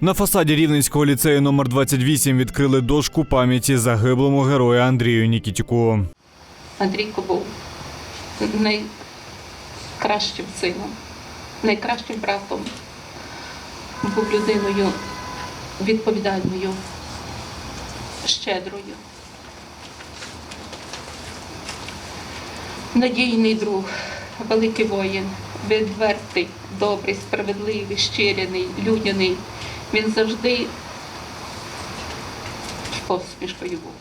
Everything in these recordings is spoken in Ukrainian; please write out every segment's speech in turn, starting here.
На фасаді Рівненського ліцею номер 28 відкрили дошку пам'яті загиблому герою Андрію Нікітюку. Андрійко був найкращим сином, найкращим братом. Був людиною відповідальною, щедрою. Надійний друг, великий воїн, відвертий, добрий, справедливий, щиряний, людяний. Він завжди посмішкою був.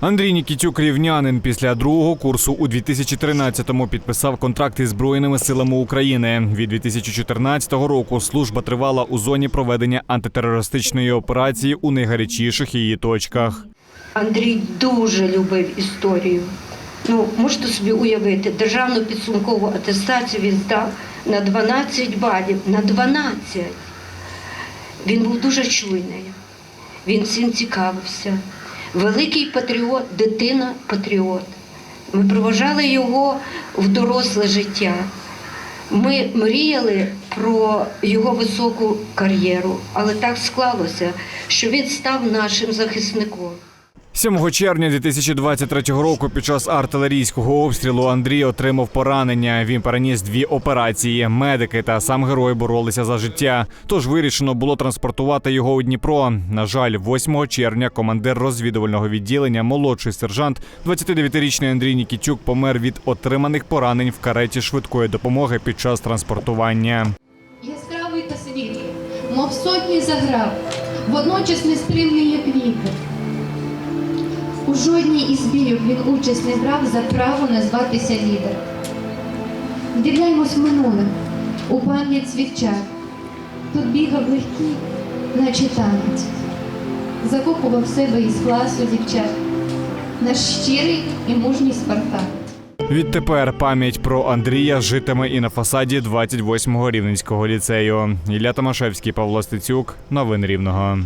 Андрій Нікітюк рівнянин після другого курсу у 2013-му підписав контракт із Збройними силами України. Від 2014 року служба тривала у зоні проведення антитерористичної операції у найгарячіших її точках. Андрій дуже любив історію. Ну, можете собі уявити, державну підсумкову атестацію він здав на 12 балів. На 12. Він був дуже чуйний. Він цим цікавився. Великий патріот, дитина патріот. Ми проважали його в доросле життя. Ми мріяли про його високу кар'єру, але так склалося, що він став нашим захисником. 7 червня 2023 року під час артилерійського обстрілу Андрій отримав поранення. Він переніс дві операції. Медики та сам герой боролися за життя. Тож вирішено було транспортувати його у Дніпро. На жаль, 8 червня командир розвідувального відділення, молодший сержант, 29-річний Андрій Нікітюк помер від отриманих поранень в кареті швидкої допомоги під час транспортування. Яскравий та світлий, мов сотні заграв, водночас нестримний, як вітер. У жодній із бійок він участь не брав за право назватися лідером. Вдивляємось минуле, у пам'ять свідчав. Тут бігав легкий, наче танець, закопував себе із класу дівчат. Наш щирий і мужній Спартак. Відтепер пам'ять про Андрія житиме і на фасаді 28-го рівненського ліцею. Ілля Томашевський, Павло Стецюк. Новини Рівного.